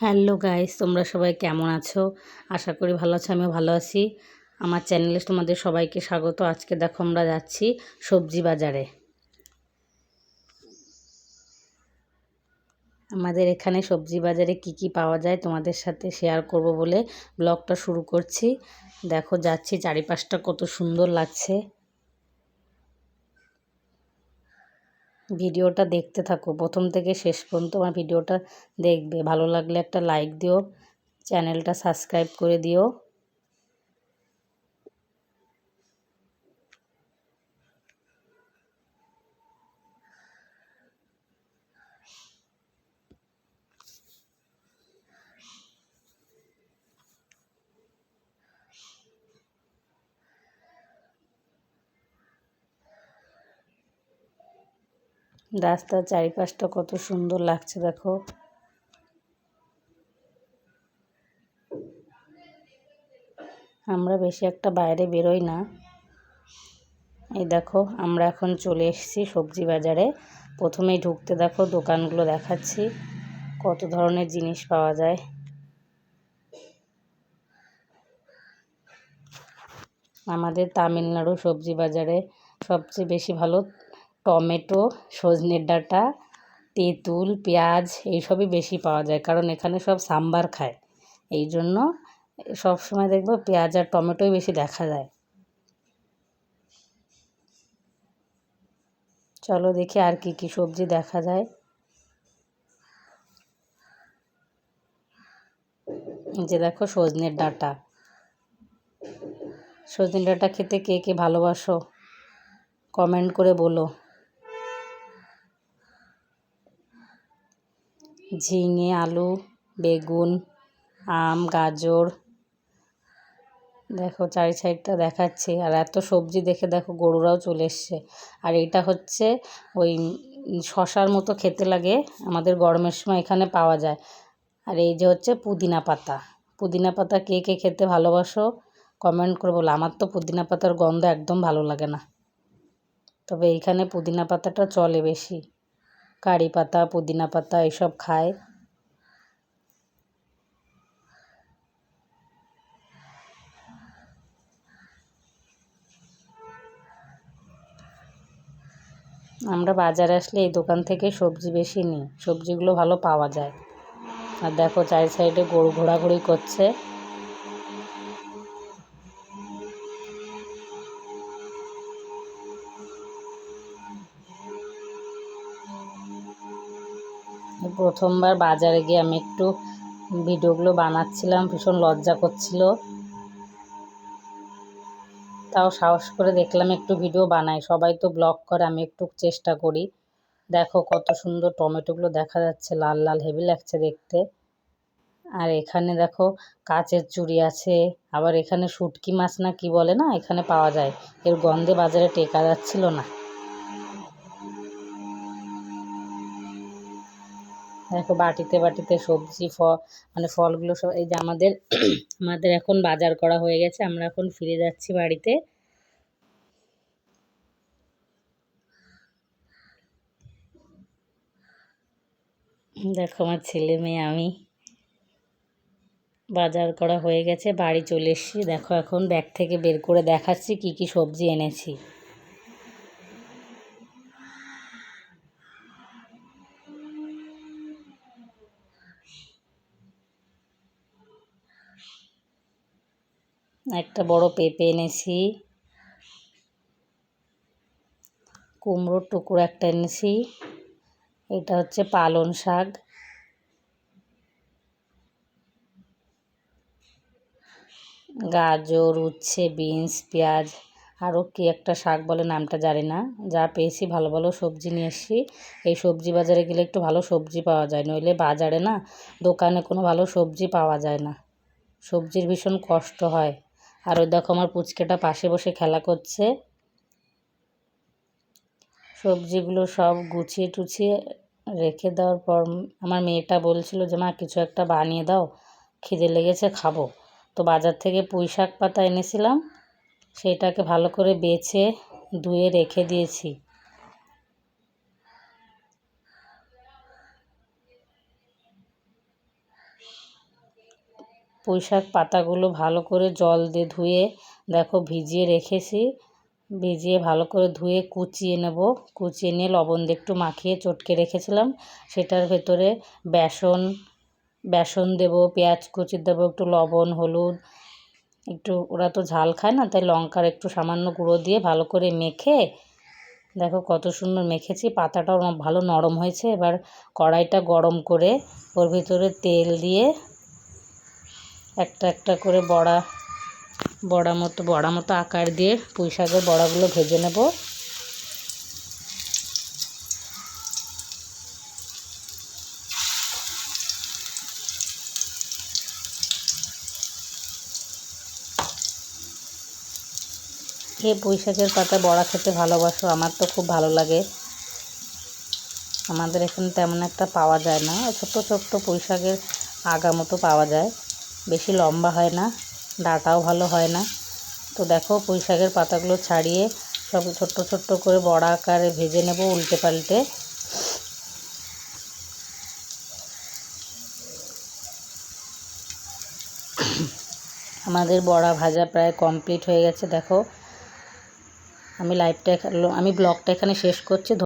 Hello guys, তোমরা সবাই কেমন আছো? আশা করি ভালো আছো, আমিও ভালো আছি। আমার চ্যানেলে তোমাদের সবাইকে স্বাগত। আজকে দেখো আমরা যাচ্ছি সবজি বাজারে। আমাদের এখানে সবজি বাজারে কি কি পাওয়া যায় তোমাদের সাথে শেয়ার করব বলে ব্লগটা শুরু করছি। দেখো যাচ্ছি, চারিপাশটা কত সুন্দর লাগছে। ভিডিওটা দেখতে থাকো। প্রথম থেকে শেষ পর্যন্ত আমার ভিডিওটা দেখবে। ভালো লাগলে একটা লাইক দিও চ্যানেলটা সাবস্ক্রাইব করে দিও। রাস্তার চারিপাশটা কত সুন্দর লাগছে, দেখো। আমরা বেশি একটা বাইরে বেরোই না। এই দেখো, আমরা এখন চলে এসেছি সবজি বাজারে। প্রথমেই ঢুকতে দেখো, দোকানগুলো দেখাচ্ছি, কত ধরনের জিনিস পাওয়া যায়। আমাদের তামিলনাড়ু সবজি বাজারে সবচেয়ে বেশি ভালো টমেটো, সজনের ডাঁটা, তেঁতুল, পেঁয়াজ এইসবই বেশি পাওয়া যায়। কারণ এখানে সব সাম্বার খায়। এই জন্য সব সময় দেখব পেঁয়াজ আর টমেটোই বেশি দেখা যায়। চলো দেখি আর কি কি সবজি দেখা যায়। যে দেখো সজনের ডাঁটা। সজনের ডাঁটা খেতে কে কে ভালোবাসো? কমেন্ট করে বলো। ঝিঙে, আলু, বেগুন, আম, গাজর। দেখো চারি সাইডটা দেখাচ্ছে। আর এত সবজি দেখে দেখো গরুরাও চলে এসছে। আর এটা হচ্ছে ওই শশার মতো খেতে লাগে। আমাদের গরমের সময় এখানে পাওয়া যায়। আর এই যে হচ্ছে পুদিনা পাতা। পুদিনা পাতা কে কে খেতে ভালোবাসো? কমেন্ট করে বলো। আমার তো পুদিনা পাতার গন্ধ একদম ভালো লাগে না। তবে এইখানে পুদিনা পাতাটা চলে বেশি। কারি পাতা, পুদিনা পাতা এসব খায়। আমরা বাজারে আসলে এই দোকান থেকে সবজি বেশি নিই। সবজিগুলো ভালো পাওয়া যায়। আর দেখো চার সাইডে গরু ঘোরাঘুরি করছে। প্রথমবার বাজারে গিয়ে আমি একটু ভিডিওগুলো বানাচ্ছিলাম, ভীষণ লজ্জা করছিল। তাও সাহস করে দেখলাম একটু ভিডিও বানাই সবাই তো ব্লগ করে, আমি একটু চেষ্টা করি। দেখো কত সুন্দর টমেটোগুলো দেখা যাচ্ছে, লাল লাল হেভি লাগছে দেখতে। আর এখানে দেখো কাচের চুড়ি আছে, আবার এখানে শুটকি মাছ না কি বলে না, এখানে পাওয়া যায়। এর গন্ধে বাজারে টেকা যাচ্ছিল না। দেখো বাটিতে বাটিতে সবজি, ফ মানে ফলগুলো সব, এই যে আমাদের আমাদের এখন বাজার করা হয়ে গেছে, আমরা এখন ফিরে যাচ্ছি বাড়িতে। দেখো আমার ছেলে মেয়ে, আমি বাজার করা হয়ে গেছে, বাড়ি চলে এসেছি। দেখো এখন ব্যাগ থেকে বের করে দেখাচ্ছি কি কি সবজি এনেছি। একটা বড় পেঁপে এনেছি। কুমড়োর টুকরো একটা এনেছি। এটা হচ্ছে পালন শাক। গাজর, উচ্ছে, বিনস, পেঁয়াজ, আরও কি একটা শাক বলে নামটা জানি না। যা পেয়েছি ভালো ভালো সবজি নিয়ে এসেছি। এই সবজি বাজারে গেলে একটু ভালো সবজি পাওয়া যায়, নইলে বাজারে না দোকানে কোনো ভালো সবজি পাওয়া যায় না। সবজির ভীষণ কষ্ট হয়। আর ওই দেখো আমার পুচকেটা পাশে বসে খেলা করছে। সবজিগুলো সব গুছিয়ে টুছিয়ে রেখে দেওয়ার পর আমার মেয়েটা বলছিল যে, মা, কিছু একটা বানিয়ে দাও, খিদে লেগেছে, খাব। তো বাজার থেকে পুঁই শাক পাতা এনেছিলাম সেটাকে ভালো করে বেছে ধুয়ে রেখে দিয়েছি। পুঁই শাক পাতাগুলো ভালো করে জল দিয়ে ধুয়ে, দেখো ভিজিয়ে রেখেছি। ভিজিয়ে ভালো করে ধুয়ে কুচিয়ে নেব। কুচিয়ে নিয়ে লবণ দিয়ে একটু মাখিয়ে চটকে রেখেছিলাম। সেটার ভেতরে বেসন বেসন দেব, পেঁয়াজ কুচি দেবো, একটু লবণ, হলুদ, একটু, ওরা তো ঝাল খায় না, তাই লঙ্কার একটু সামান্য গুঁড়ো দিয়ে ভালো করে মেখে, দেখো কত সুন্দর মেখেছি, পাতাটাও ভালো নরম হয়েছে। এবার কড়াইটা গরম করে ওর ভিতরে তেল দিয়ে একটা একটা করে বড়া বড়া মতো বড়া মতো আকার দিয়ে পুঁই শাকের বড়াগুলো ভেজে নেব। কে পুঁই শাকের পাতা বড়া খেতে ভালোবাসো আমার তো খুব ভালো লাগে। আমাদের এখানে তেমন একটা পাওয়া যায় না, ছোট্ট ছোট্ট পুঁই শাকের আগা মতো পাওয়া যায়। বেশি লম্বা হয় না, ডাটাও ভালো হয় না। তো দেখো, পুঁই শাকের পাতাগুলো ছাড়িয়ে সব ছোট্ট ছোট্ট করে বড়া আকারে ভেজে নেব উল্টে পাল্টে। আমাদের বড়া ভাজা প্রায় কমপ্লিট হয়ে গেছে, দেখো। আমি লাইভটা আমি ব্লগটা এখানে শেষ করছি